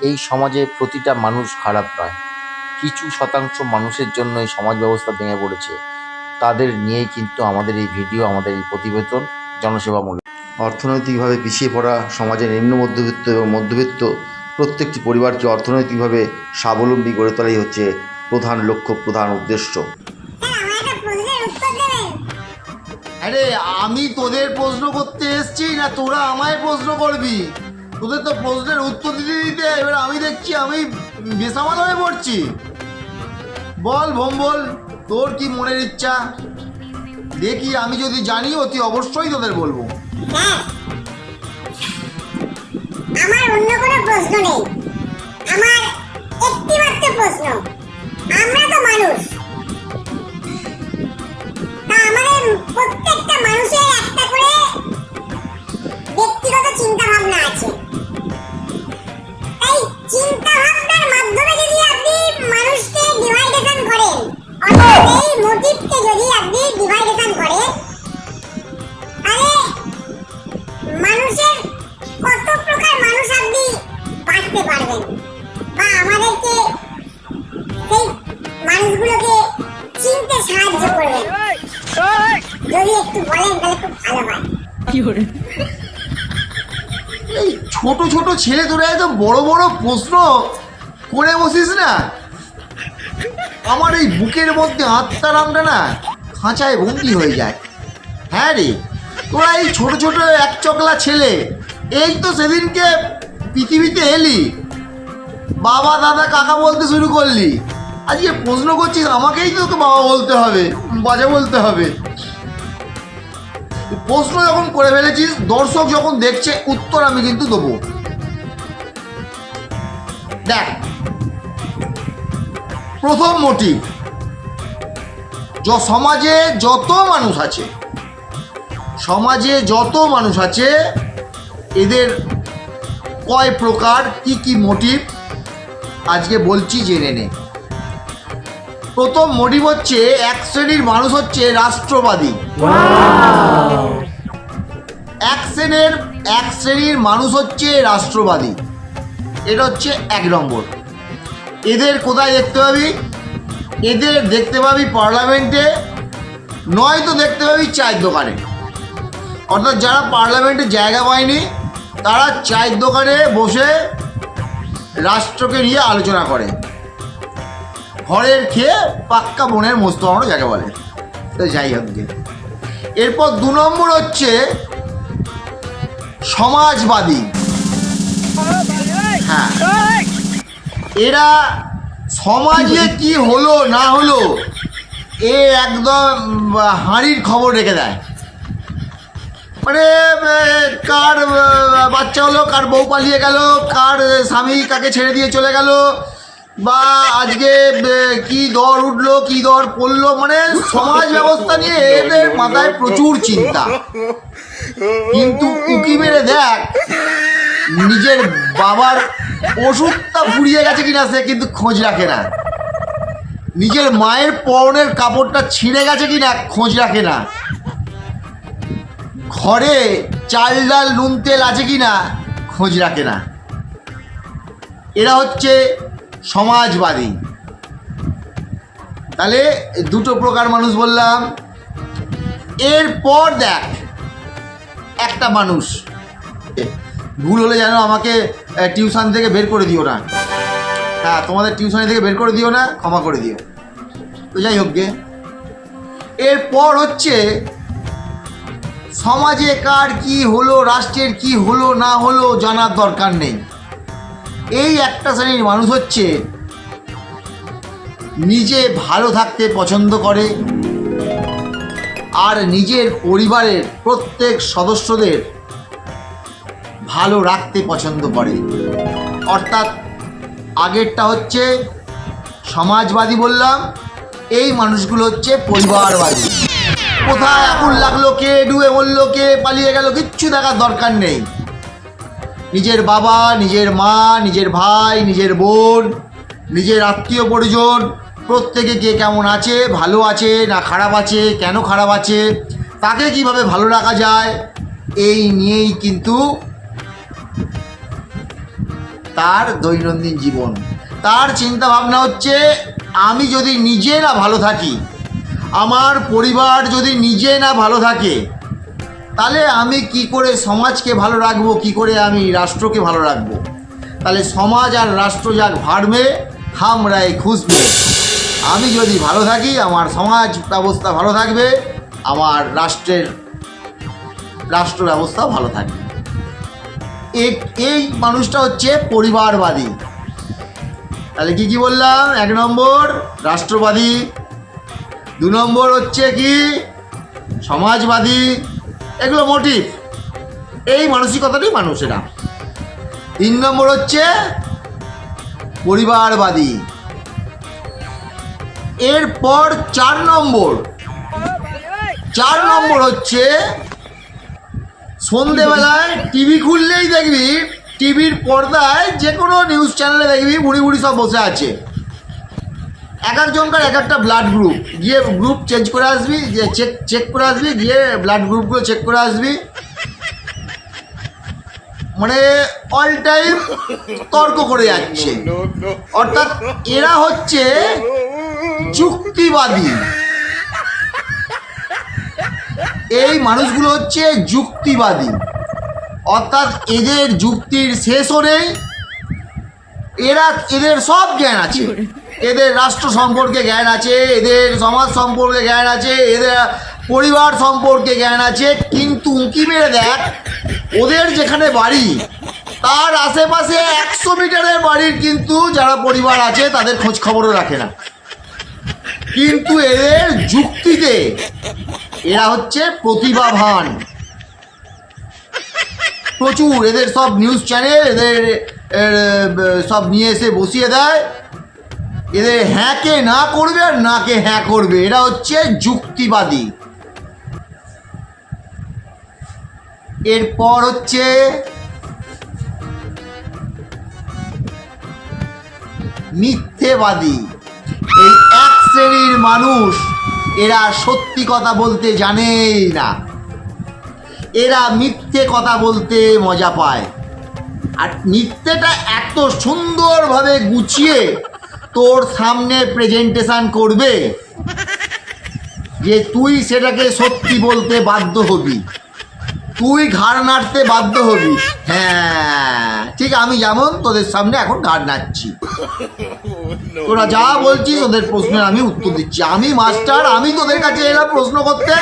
এই সমাজে প্রতিটা মানুষ খারাপ নয়। কিছু শতাংশ মানুষের জন্য এই সমাজ ব্যবস্থা ভেঙে পড়েছে। তাদের নিয়েই কিন্তু আমাদের এই ভিডিও আমাদের এই প্রতিবেদন জনসেবামূলক। অর্থনৈতিকভাবে পিছিয়ে পড়া সমাজের নিম্ন মধ্যবিত্ত এবং মধ্যবিত্ত প্রত্যেকটি পরিবারকে অর্থনৈতিকভাবে স্বাবলম্বী গড়ে তোলাই হচ্ছে প্রধান লক্ষ্য প্রধান উদ্দেশ্য। আরে আমি তোদের প্রশ্ন করতে এসেছি না তোরা আমায় প্রশ্ন করবি? তোদের তো প্রশ্নের উত্তর দিতে দিতে এবার আমি দেখছি আমি বেসামাল হয়ে পড়ছি। বল ভোম্বল, তোর কি মনের ইচ্ছা? দেখি, আমি যদি জানি, অতি অবশ্যই তোদের বলব। আমার অন্য কোনো প্রশ্ন নেই। আমার একটি মাত্র প্রশ্ন, আমরা তো মানুষ। আমাদের প্রত্যেকটা মানুষের একটা করে ব্যক্তিগত চিন্তা ভাবনা আছে। ছোট ছোট ছেলে তোরা এত বড় বড় প্রশ্ন করে বসিস না? আমার এই বুকের মধ্যে আত্মারামটা না খাঁচায় বন্দি হয়ে যায়। হ্যাঁ রে, তোরা এই ছোট ছোট এক চকলা ছেলে, এই তো সেদিনকে পৃথিবীতে এলি। বাবা, দাদা, কাকা বলতে শুরু করলি। আজকে প্রশ্ন করছিস, আমাকেই তোকে বাবা বলতে হবে, বাজে বলতে হবে। প্রশ্ন যখন করে ফেলেছিস, দর্শক যখন দেখছে, উত্তর আমি কিন্তু দেবো। দেখ, প্রথম মোটিভ সমাজে যত মানুষ আছে, সমাজে যত মানুষ আছে, এদের কয় প্রকার, কি কি মোটিভ আজকে বলছি জেনে নে। প্রথম মোটিভ হচ্ছে এক শ্রেণির মানুষ হচ্ছে রাষ্ট্রবাদী। এক শ্রেণির এক শ্রেণির মানুষ হচ্ছে রাষ্ট্রবাদী। এটা হচ্ছে এক নম্বর। এদের কোথায় দেখতে পাবি? এদের দেখতে পাবি পার্লামেন্টে নয়তো দেখতে পাবি চায়ের দোকানে। অর্থাৎ যারা পার্লামেন্টে জায়গা পায়নি তারা চায়ের দোকানে বসে রাষ্ট্রকে নিয়ে আলোচনা করে। ঘরের খেয়ে পাক্কা বনের মস্ত আমরা যাকে বলে। যাই হোক। এরপর দু নম্বর হচ্ছে সমাজবাদী। হ্যাঁ। এরা সমাজে কি হলো, না হলো, এ একদম হাঁড়ির খবর রেখে দেয়। মানে কার বাচ্চা হলো, কার বউ পালিয়ে গেল, কার স্বামী কাকে ছেড়ে দিয়ে চলে গেল বা আজকে কি দর উঠল, কি দর পড়ল মানে সমাজ ব্যবস্থা নিয়ে এদের মাথায় প্রচুর চিন্তা। কিন্তু উকি মেরে দেখ, নিজের বাবার ওষুধটা পুড়িয়ে গেছে কিনা সে কিন্তু খোঁজ রাখে না। নিজের মায়ের পরনের কাপড়টা ছিঁড়ে গেছে কিনা খোঁজ রাখে না। ঘরে চাল ডাল, নুন তেল আছে কিনা খোঁজ রাখে না। এরা হচ্ছে সমাজবাদী। তাহলে দুটো প্রকার মানুষ বললাম। এরপর দেখ, একটা মানুষ। ভুল হলে যেন আমাকে টিউশন থেকে বের করে দিও না। হ্যাঁ তোমাদের টিউশনি থেকে বের করে দিও না, ক্ষমা করে দিও। তো যাই হোক গে। এরপর হচ্ছে, সমাজে কার কি হলো, রাষ্ট্রের কি হলো, না হলো, জানার দরকার নেই। এই একটা শ্রেণির মানুষ হচ্ছে নিজে ভালো থাকতে পছন্দ করে আর নিজের পরিবারের প্রত্যেক সদস্যদের ভালো রাখতে পছন্দ করে। অর্থাৎ আগেরটা হচ্ছে সমাজবাদী বললাম, এই মানুষগুলো হচ্ছে পরিবারবাদী। কোথায় আগুন লাগল, কে ডুবে মরলো, কে পালিয়ে গেল, কিচ্ছু দেখার দরকার নেই। নিজের বাবা, নিজের মা, নিজের ভাই, নিজের বোন, নিজের আত্মীয় পরিজন, প্রত্যেকে কে কেমন আছে, ভালো আছে, না খারাপ আছে, কেন খারাপ আছে, তাকে কীভাবে ভালো রাখা যায়, এই নিয়েই কিন্তু তার দৈনন্দিন জীবন। তার চিন্তা ভাবনা হচ্ছে, আমি যদি নিজে না ভালো থাকি, আমার পরিবার যদি নিজে না ভালো থাকে তাহলে আমি কি করে সমাজকে ভালো রাখব? কি করে আমি রাষ্ট্রকে ভালো রাখব? তাহলে সমাজ আর রাষ্ট্র যাক ভাড়বে হামরাই খুশবে আমি যদি ভালো থাকি, আমার সমাজ ব্যবস্থা ভালো থাকবে, আমার রাষ্ট্রের রাষ্ট্র ব্যবস্থা ভালো থাকবে। এই মানুষটা হচ্ছে পরিবারবাদী। তাহলে কি কি বললাম? এক নম্বর রাষ্ট্রবাদী। দু নম্বর হচ্ছে কি? সমাজবাদী। এগুলো মোটিভ এই মানসিকতাটাই মানুষেরা। তিন নম্বর হচ্ছে পরিবারবাদী। এরপর চার নম্বর। চার নম্বর হচ্ছে সন্ধেবেলায় টিভি খুললেই দেখবি টিভির পর্দায় যে কোনো নিউজ চ্যানেলে দেখবি, বুড়ি বুড়ি সব বসে আছে। এক একজনকার এক একটা ব্লাড গ্রুপ গিয়ে গ্রুপ চেঞ্জ করে আসবি, গিয়ে চেক চেক করে আসবি, গিয়ে ব্লাড গ্রুপগুলো চেক করে আসবি। মানে অল টাইম তর্ক করে যাচ্ছে। অর্থাৎ এরা হচ্ছে যুক্তিবাদী। এই মানুষগুলো হচ্ছে যুক্তিবাদী। অর্থাৎ এদের যুক্তির শেষও নেই। এরা, এদের সব জ্ঞান আছে। এদের রাষ্ট্র সম্পর্কে জ্ঞান আছে, এদের সমাজ সম্পর্কে জ্ঞান আছে, এদের পরিবার সম্পর্কে জ্ঞান আছে, কিন্তু উঁকি মেরে দেখ, ওদের যেখানে বাড়ি, তার আশেপাশে একশো মিটারের বাড়ির কিন্তু যারা পরিবার আছে, তাদের খোঁজ খবরও রাখে না। কিন্তু এদের যুক্তিতে এরা হচ্ছে প্রতিভাবান। প্রচুর, এদের সব নিউজ চ্যানেল এদের সব নিয়ে এসে বসিয়ে দেয়। এদের হ্যাঁকে না করবে আর নাকে হ্যাঁ করবে। এরা হচ্ছে যুক্তিবাদী। এরপর হচ্ছে মিথ্যেবাদী। এই এক শ্রেণির মানুষ এরা সত্যি কথা বলতে জানেই না। এরা মিথ্যে কথা বলতে মজা পায়। আর মিথ্যেটা এত সুন্দরভাবে গুছিয়ে তোর সামনে প্রেজেন্টেশন করবে যে তুই সেটাকে সত্যি বলতে বাধ্য হবি। তুই ঘাড় নাড়তে বাধ্য হবি। হ্যাঁ ঠিক আমি যেমন তোদের সামনে এখন ঘাড় নাড়ছি। তোরা যা বলছিস ওদের প্রশ্নের আমি উত্তর দিচ্ছি। আমি মাস্টার, আমি তোদের কাছে এলাম প্রশ্ন করতে।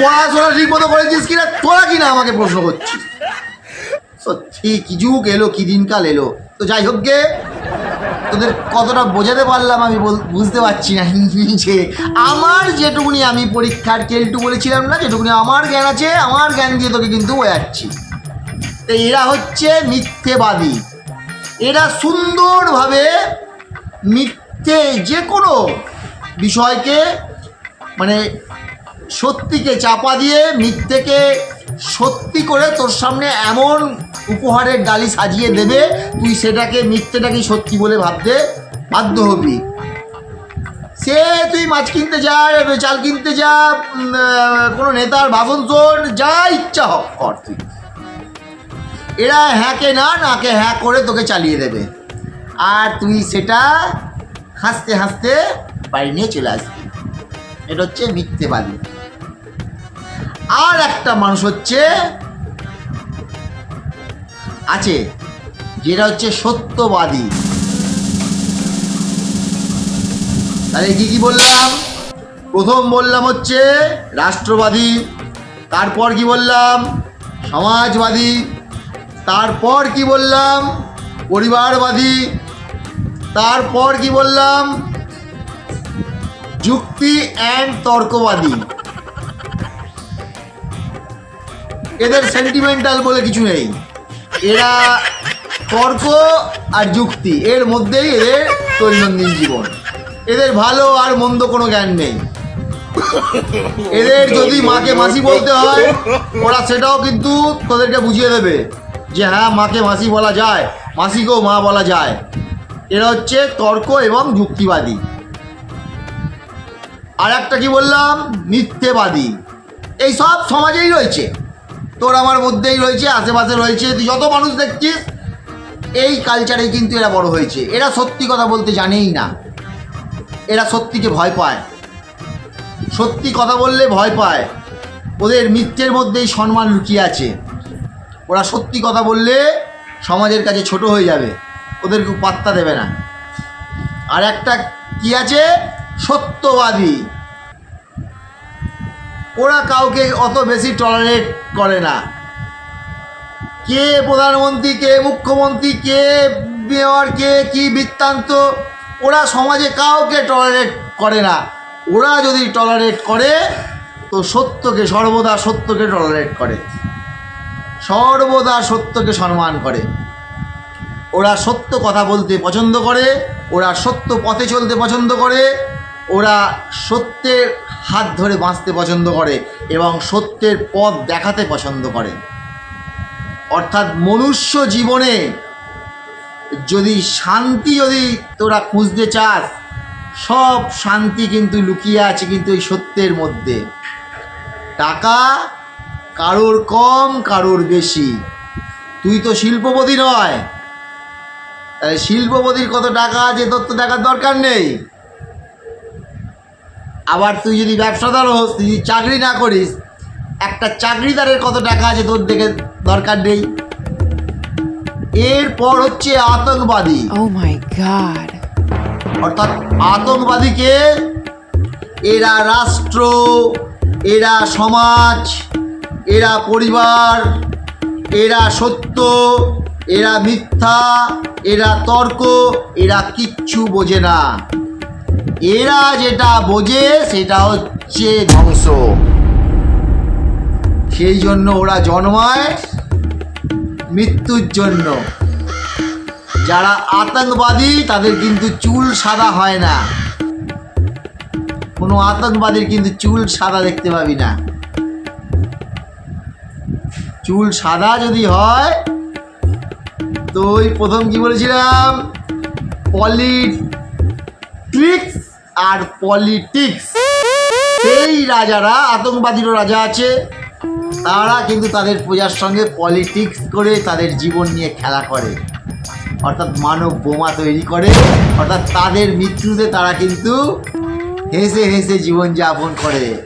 পড়াশোনা ঠিক মতো করেছিস কিনা? তোরা কিনা আমাকে প্রশ্ন করছিস? সত্যি কি যুগ এলো, কি দিনকাল এলো। তো যাই হোক গে, তোদের কতটা বোঝাতে পারলাম আমি বুঝতে পারছি না যে আমার যেটুকুনি আমি পরীক্ষার কেলটু বলেছিলাম না, যেটুকুনি আমার জ্ঞান আছে, আমার জ্ঞান দিয়ে তোকে কিন্তু বোঝাচ্ছি। তো এরা হচ্ছে মিথ্যেবাদী। এরা সুন্দরভাবে মিথ্যে যে কোনো বিষয়কে মানে সত্যিকে চাপা দিয়ে মিথ্যেকে সত্যি করে তোর সামনে এমন উপহারের ডালি সাজিয়ে দেবে, তুই সেটাকে মিথ্যেটাকেই সত্যি বলে ভাবতে বাধ্য হবি। সে তুই মাছ কিনতে যা, চাল কিনতে যা কোনো নেতার ভাষণ শোন যা ইচ্ছা হোক কর তুই। এরা হ্যাঁকে না, নাকে হ্যাঁ করে তোকে চালিয়ে দেবে। আর তুই সেটা হাসতে হাসতে বাড়ি নিয়ে চলে আসবি। এটা হচ্ছে মিথ্যেবাদী। আর একটা মানুষ হচ্ছে আছে, যেটা হচ্ছে সত্যবাদী। তাহলে কি কি বললাম? প্রথম বললাম হচ্ছে রাষ্ট্রবাদী, তারপর কি বললাম? সমাজবাদী, তারপর কি বললাম? পরিবারবাদী, তারপর কি বললাম? যুক্তি অ্যান্ড তর্কবাদী। এদের সেন্টিমেন্টাল বলে কিছু নেই। এরা তর্ক আর যুক্তি, এর মধ্যেই এদের দৈনন্দিন জীবন। এদের ভালো আর মন্দ কোনো জ্ঞান নেই। এদের যদি মাকে মাসি বলতে হয়, ওরা সেটাও কিন্তু তোদেরকে বুঝিয়ে দেবে যে হ্যাঁ মাকে মাসি বলা যায়, মাসিকেও মা বলা যায়। এরা হচ্ছে তর্ক এবং যুক্তিবাদী। আর একটা কি বললাম? মিথ্যেবাদী। এই সব সমাজেই রয়েছে। তোর আমার মধ্যেই রয়েছে, আশেপাশে রয়েছে, তুই যত মানুষ দেখছিস, এই কালচারে কিন্তু এরা বড় হয়েছে। এরা সত্যি কথা বলতে জানেই না। এরা সত্যিকে ভয় পায়। সত্যি কথা বললে ভয় পায়। ওদের মিথ্যের মধ্যেই সম্মান লুকিয়ে আছে। ওরা সত্যি কথা বললে সমাজের কাছে ছোট হয়ে যাবে। ওদেরকে পাত্তা দেবে না। আর একটা কি আছে? সত্যবাদী। ওরা কাউকে অত বেশি টলারেট করে না। কে প্রধানমন্ত্রী, কে মুখ্যমন্ত্রী, কে মেয়র কে কি বৃত্তান্ত, ওরা সমাজে কাউকে টলারেট করে না। ওরা যদি টলারেট করে, তো সত্যকে, সর্বদা সত্যকে টলারেট করে। সর্বদা সত্যকে সম্মান করে। ওরা সত্য কথা বলতে পছন্দ করে, ওরা সত্য পথে চলতে পছন্দ করে, ওরা সত্যের হাত ধরে বাঁচতে পছন্দ করে এবং সত্যের পথ দেখাতে পছন্দ করে। অর্থাৎ মনুষ্য জীবনে যদি শান্তি যদি তোরা খুঁজতে চাস, সব শান্তি কিন্তু লুকিয়ে আছে কিন্তু এই সত্যের মধ্যে। টাকা কারোর কম, কারোর বেশি। তুই তো শিল্পপতি নয়। তাহলে শিল্পপতির কত টাকা আছে, তোর তো দেখার দরকার নেই। আবার তুই যদি ব্যবসাদার হোস তুই যদি চাকরি না করিস একটা চাকরিদারের কত টাকা আছে তোর দেখে দরকার নেই? এরপর হচ্ছে আতঙ্কবাদী। Oh. অর্থাৎ আতঙ্কবাদীকে এরা রাষ্ট্র এরা সমাজ এরা পরিবার এরা সত্য এরা মিথ্যা এরা তর্ক এরা কিচ্ছু বোঝে না। এরা যেটা বোঝে সেটা হচ্ছে ধ্বংস। সেই জন্য ওরা জন্মায় মৃত্যুর জন্য। যারা আতঙ্কবাদী, তাদের কিন্তু চুল সাদা হয় না। কোনো আতঙ্কবাদীর কিন্তু চুল সাদা দেখতে পাবি না। চুল সাদা যদি হয়, তো ওই প্রথম কি বলেছিলাম? পলিটিক্স আর পলিটিক্স সেই রাজারা, আতঙ্কবাদীরও রাজা আছে। তারা কিন্তু তাদের প্রজার সঙ্গে পলিটিক্স করে তাদের জীবন নিয়ে খেলা করে। অর্থাৎ মানব বোমা তৈরি করে। অর্থাৎ তাদের মৃত্যুতে তারা কিন্তু হেসে হেসে জীবনযাপন করে।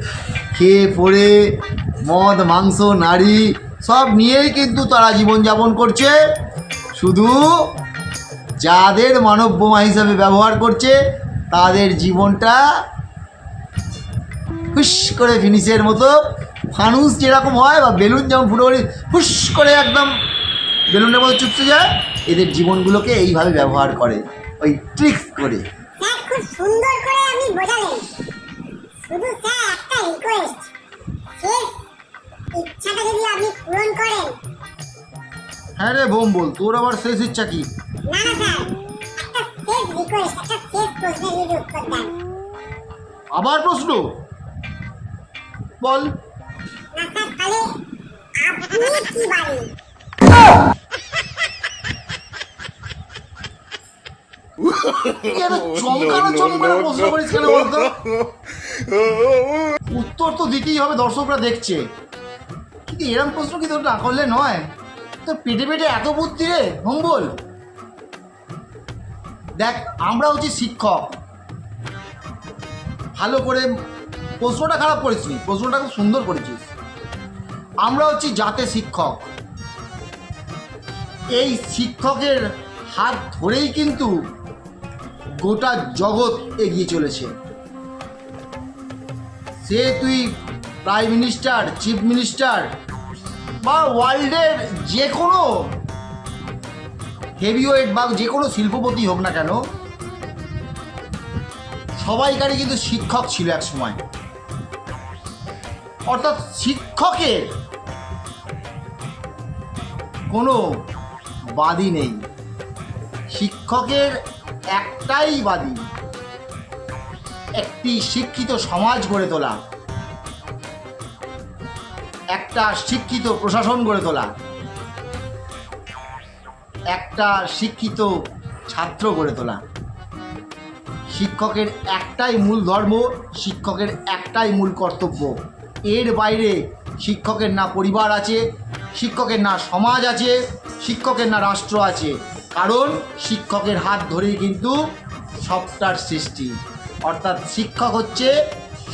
খেয়ে পড়ে, মদ, মাংস, নারী, সব নিয়েই কিন্তু তারা জীবনযাপন করছে। শুধু যাদের মানব বোমা হিসাবে ব্যবহার করছে তাদের জীবনটা হুস করে ফিনিশের মতো। ফানুস যেরকম হয় বা বেলুন যেমন ফুটো করে হুস করে একদম বেলুনের মতো চুপসে যায় এদের জীবনগুলোকে এইভাবে ব্যবহার করে ওই ট্রিক্স করে। খুব সুন্দর করে আপনি বোঝালেন। শুধু স্যার একটা রিকোয়েস্ট শেষ ইচ্ছাটা যদি আপনি পূরণ করেন। হ্যাঁ রে বোম বল তোর আবার শেষ ইচ্ছা কি? না না স্যার একটা শেষ রিকোয়েস্ট একটা শেষ আবার প্রশ্ন? বল। উত্তর তো দিতেই হবে দর্শকরা দেখছে। কিন্তু এরকম প্রশ্ন কি তোর না করলে নয়? তোর পেটে পেটে এত বুদ্ধি রে হোম বল দেখ, আমরা হচ্ছি শিক্ষক। ভালো করে প্রশ্নটা খারাপ করিস নি প্রশ্নটা খুব সুন্দর করেছিস। আমরা হচ্ছি জাতে শিক্ষক। এই শিক্ষকের হাত ধরেই কিন্তু গোটা জগৎ এগিয়ে চলেছে। সে তুই প্রাইম মিনিস্টার, চিফ মিনিস্টার বা ওয়ার্ল্ডের যে কোনো হেভিওয়েট বা যে কোনো শিল্পপতি হোক না কেন, সবাইকারই কিন্তু শিক্ষক ছিল এক সময়। অর্থাৎ শিক্ষকের কোনো বাদী নেই। শিক্ষকের একটাই বাদী, একটি শিক্ষিত সমাজ গড়ে তোলা, একটা শিক্ষিত প্রশাসন গড়ে তোলা। একটা শিক্ষিত ছাত্র গড়ে তোলা। শিক্ষকের একটাই মূল ধর্ম, শিক্ষকের একটাই মূল কর্তব্য। এর বাইরে শিক্ষকের না পরিবার আছে, শিক্ষকের না সমাজ আছে, শিক্ষকের না রাষ্ট্র আছে। কারণ শিক্ষকের হাত ধরেই কিন্তু সবটার সৃষ্টি। অর্থাৎ শিক্ষক হচ্ছে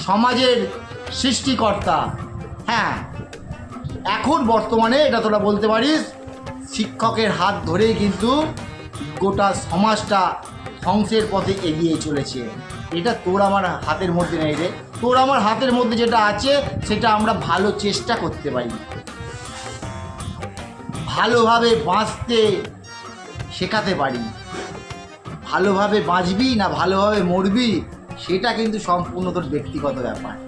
সমাজের সৃষ্টিকর্তা। হ্যাঁ এখন বর্তমানে এটা তোরা বলতে পারিস শিক্ষকের হাত ধরেই কিন্তু গোটা সমাজটা ধ্বংসের পথে এগিয়ে চলেছে। এটা তোর আমার হাতের মধ্যে নেই রে। তোর আমার হাতের মধ্যে যেটা আছে, সেটা আমরা ভালো চেষ্টা করতে পারি। ভালোভাবে বাঁচতে শেখাতে পারি। ভালোভাবে বাঁচবি না ভালোভাবে মরবি, সেটা কিন্তু সম্পূর্ণ তোর ব্যক্তিগত ব্যাপার।